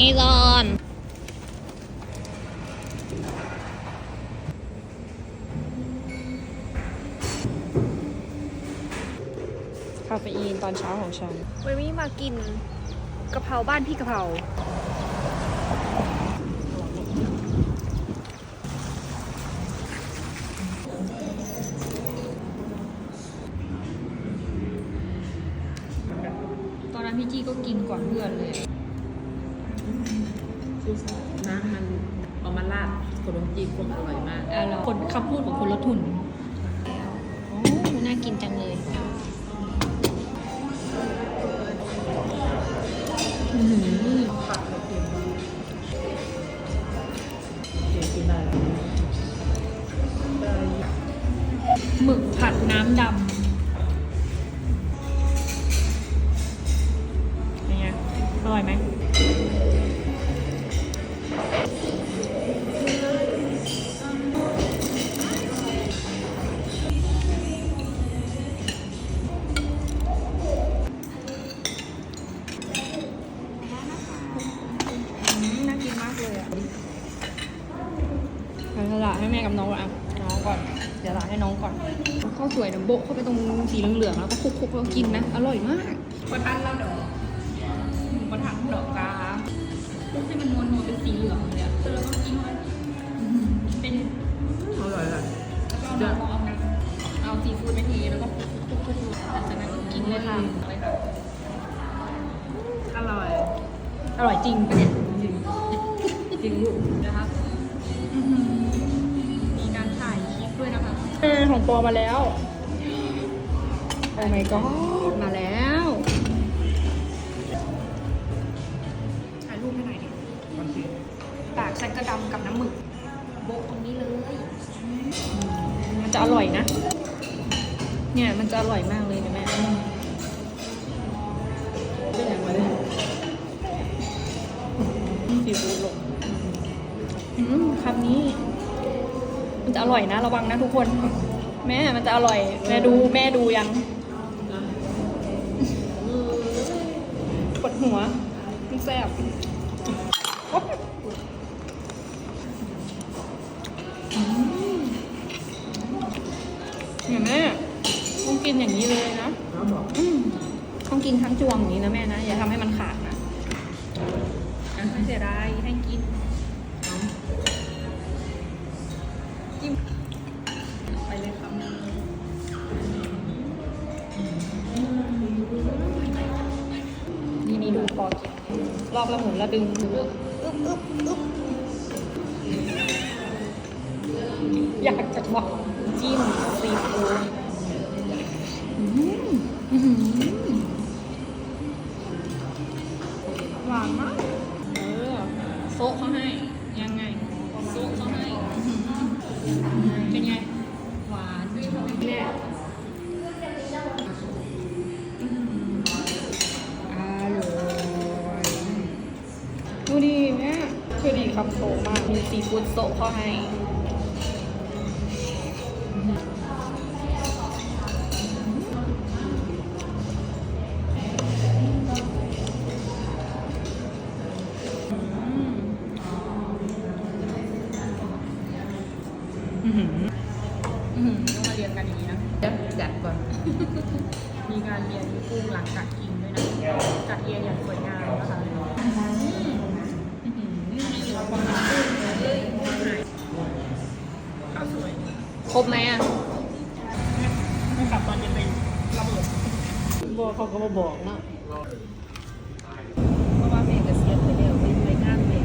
นี่ก่อน คาเฟอีนตอนเช้าของฉัน วันนี้มากินกะเพราบ้านพี่กะเพราตอนนั้นพี่จี้ก็กินก่อนเพื่อนเลย น้ำมันเอามาราดขนมจีบคงอร่อยมาก เออเหรอคนคำพูดของคนลดทุนโอ้น่ากินจังเลยอื้อหือผักเทียมเดี๋ยวกินได้แล้วได้หมึกผัดน้ำดำเป็นไงอร่อยไหม ดี๋ยวละให้น้องก่อนข้าวสวยเดี๋ยวโบะเข้าไปตรงสีเหลืองๆแล้วก็คลุกๆแล้วกินนะ อร่อยมากประทันเราดอกประทันดอกกาคลุกให้มันนวลๆเป็นสีเหลืองเลยอะแล้วก็กินมันอื้อหือเป็นอร่อยเลยแล้วก็เอาน้องเอาน้ำเอาซีฟู้ดไปทีแล้วก็คลุกๆๆๆจากนั้นก็กินเลยค่ะเลยค่ะอร่อย อร่อยจริงปะเนี่ย ของปอมาแล้ว โอ้ my god มาแล้วถ่ายรูปให้หน่อยดิปากฉันก็ดำกับน้ำหมึก โบะตรงนี้เลย มันจะอร่อยนะ เนี่ยมันจะอร่อยมากเลยนะแม่สีฟูลงอืมคำนี้ มันจะอร่อยนะ ระวังนะทุกคน แม่มันจะอร่อย แม่ดูแม่ดูยังปวดหัวมันแซ่บโอ๊ยอืมเนี่ยแม่ต้องกินอย่างนี้เลยนะน้องบอกอืมต้องกินทั้งจวงอย่างนี้นะแม่นะ อย่าทำให้มันขาดนะอะไม่เสียดายให้กิน รอบละหมุนละดึงอึ๊บอึ๊บอึ๊บอึ๊บอยากจะบอกจิ้มซีฟู้ดอืมอื้อหือหวานมาก เออโซะเขาให้ ยังไง คือดีคำโตมาก มีซีฟู้ดโซะเข้าให้ต้องมาเรียนกันอย่างนี้นะเดี๋ยวจัดก่อน มีการเรียนกุ้งหลังจากกินด้วยนะ จัดเรียนอย่างสวยงามนะคะ ข้าวสวย ครบไหมอะไม่กลับตอนเย็นไประเบิดบอกเขาก็มาบอกเนาะเพราะว่าแม่เกษียณไปแล้วไปไปงานแม่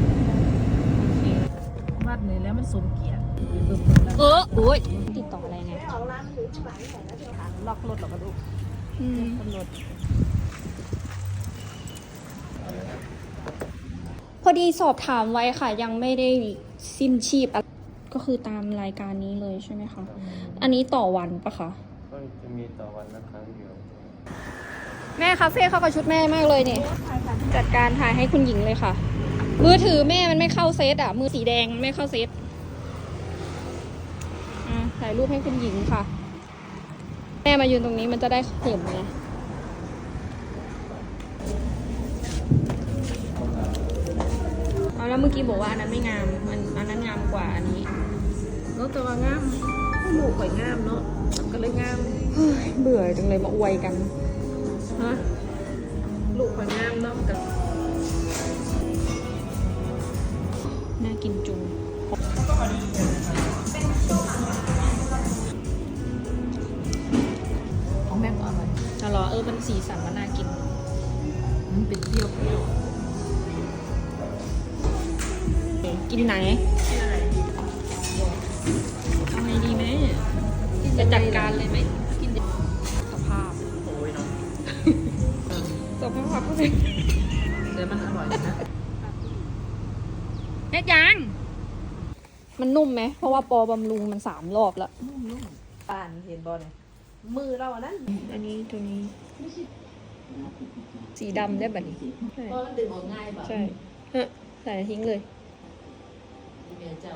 วัดนี่แล้วมันสมเกียรติเบิ่มเออโอ้ยติดต่ออะไรไงล็อกรถหรอกกระดูกอืมกำหนด พอ ดีสอบถามไว้ค่ะ ยังไม่ได้สิ้นชีพอะไรก็คือตามรายการนี้เลยใช่ไหมคะ อันนี้ต่อวันปะคะ ก็จะมีต่อวันละครั้งเดียวแม่คาเฟ่เข้ากับชุดแม่มากเลยเนี่ยจัดการถ่ายให้คุณหญิงเลยค่ะ มือถือแม่มันไม่เข้าเซตอะ มือสีแดงมันไม่เข้าเซตอะถ่ายรูปให้คุณหญิงค่ะ แม่มายืนตรงนี้มันจะได้เห็นไง เอาแล้วเมื่อกี้บอกว่าอันนั้นไม่งาม อันอันนั้นงามกว่าอันนี้เนาะแต่ว่างามลูกข่อยงามเนาะมันก็เลยงามเฮ้ยเบื่อจังเลยมาอวยกันฮะลูกข่อยงามเนาะกับน่ากินจุงของแม่ก็อร่อยแต่รอเออมันสีสันมันน่ากิน มันเป็นเปรี้ยวเปรี้ยว กินไหนที่อะไรเอาไงดีไหมจะจัดการเลยไหมกินสภาพโอ้ยเนาะสภาพก็เป็นเดี๋ยวมันอร่อยนะเฮ็ดยัง มันนุ่มไหม เพราะว่าปอบำรุงมันสามรอบแล้ว นุ่มๆป่านเห็นบอลเนี่ยมือเราอันนั้น อันนี้ตัวนี้ สีดำได้แบบนี้ใช่เพราะมันดึงออกง่ายแบบใช่ฮะใส่ทิ้งเลย เมียเจ้า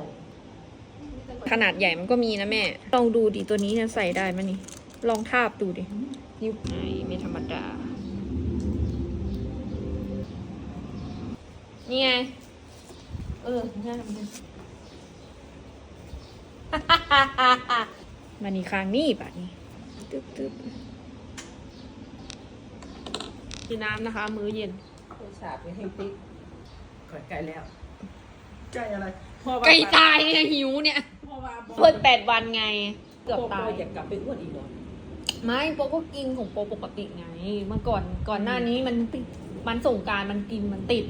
ขนาดใหญ่มันก็มีนะแม่ ลองดูดิตัวนี้เนี่ยใส่ได้ไหมนี่ ลองทาบดูดินิ้วไอ้ไม่ธรรมดา นี่ไง เออง่ายมันมันนี่ค้างนี่ปะนี่ตึ๊บตึ๊บกินน้ำนะคะ มื้อเย็น ไปฉาบไปให้ติ๊กก่อนไก่แล้วไก่อะไร พ่อว่าไก่ตายเนี่ยหิวเนี่ยพ่อว่าบเพิ่นแปดวันไง เกือบตายอยากกลับไปอ้วนอีกเหรอไม่โปก็กินของโปปกติไง เมื่อก่อนก่อนหน้านี้มันติดมันส่งกรารมันกินมันติด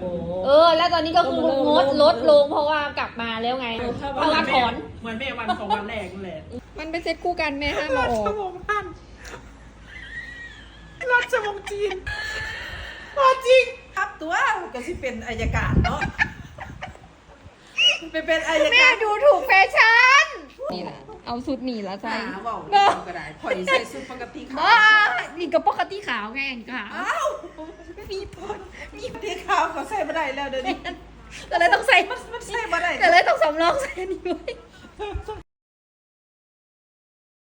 โอ้ เออ แล้วตอนนี้ก็คืองดลดลงเพราะว่ากลับมาแล้วไงเพราะว่าถอน เหมือนแม่วันสองวันแรกนั่นแหละมันเป็นเซ็ตคู่กันแม่ห้ามเราออกชั่วโมงพันราชวงศ์จีนว่าจริง ครับตัวก็สิเป็นอายการเนาะ ไปเป็นอายแม่การดูถูกแฟชั่นนี่แหละเอาสุดนี่ละใส่หาเว่าเราก็ได้ข่อยใส่สุดปกติค่ะบ้านี่ก็ปกติขาวไงนี่ก็ขาวอ้าวมีผลมีที่ขาวก็ใส่บ่ได้แล้วเดี๋ยวนี้ก็เลยต้องใส่มันใส่บ่ได้ก็เลยต้องสำรองใส่อันนี้ไว้